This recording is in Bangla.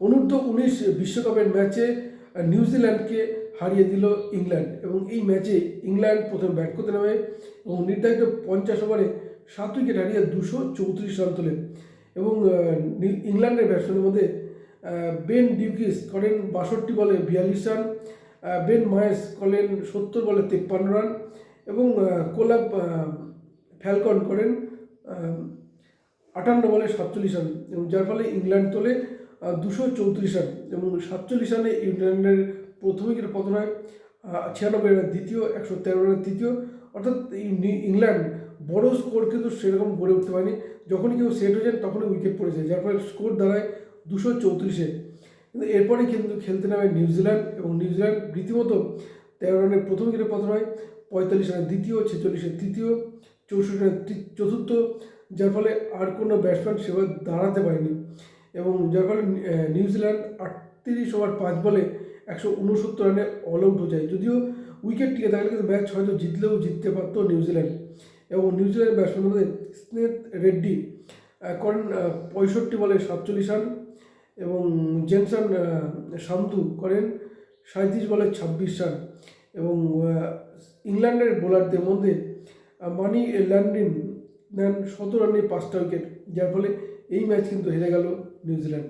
অনূর্ধ্ব উনিশ বিশ্বকাপের ম্যাচে নিউজিল্যান্ডকে হারিয়ে দিল ইংল্যান্ড এবং এই ম্যাচে ইংল্যান্ড প্রথম ব্যাট করতে নামে এবং নির্ধারিত পঞ্চাশ ওভারে সাত উইকেট হারিয়ে দুশো চৌত্রিশ রান তোলে এবং ইংল্যান্ডের ব্যাটসম্যানের মধ্যে বেন ডিউকিস করেন বাষট্টি বলে বিয়াল্লিশ রান বেন মায়েস করেন সত্তর বলে তেপ্পান্ন রান এবং কোলাব ফ্যালকন করেন আটান্ন বলে সাতচল্লিশ রান এবং যার ফলে ইংল্যান্ড তোলে দুশো চৌত্রিশ রান এবং সাতচল্লিশ রানে ইংল্যান্ডের প্রথম উইকেট পতন হয় ছিয়ানব্বই রানের দ্বিতীয়, একশো তেরো রানের তৃতীয়। অর্থাৎ ইংল্যান্ড বড় স্কোর কিন্তু সেরকম গড়ে উঠতে পারেনি। যখনই কেউ সেট হয়ে যান, তখনই উইকেট পড়ে যায়, যার ফলে স্কোর দাঁড়ায় দুশো চৌত্রিশে। কিন্তু এরপরে কিন্তু খেলতে নামে নিউজিল্যান্ড এবং নিউজিল্যান্ড রীতিমতো তেরো রানের প্রথম উইকেটে পতন হয় পঁয়তাল্লিশ রানের দ্বিতীয়, ছেচল্লিশের তৃতীয়, চৌষট্টি রানের চতুর্থ, যার ফলে আর কোনো ব্যাটসম্যান সেভাবে দাঁড়াতে পারেনি। এবং যার নিউজিল্যান্ড আটত্রিশ ওভার পাঁচ বলে একশো উনসত্তর রানে অল আউট হয়ে যায়। যদিও উইকেট টিকে থাকলে কিন্তু ম্যাচ হয়তো জিতলেও জিততে পারতো নিউজিল্যান্ড এবং নিউজিল্যান্ডের ব্যাটসম্যানের মধ্যে স্নেথ রেড্ডি। করেন পঁয়ষট্টি বলে সাতচল্লিশ রান। এবং জেনসন শান্তু করেন সাঁত্রিশ বলে ছাব্বিশ রান। এবং ইংল্যান্ডের বোলারদের মধ্যে মানি ল্যান্ডিন নেন সতেরো রানে পাঁচটা উইকেট যার ফলে এই ম্যাচ কিন্তু হেরে গেল। নিউজিল্যান্ড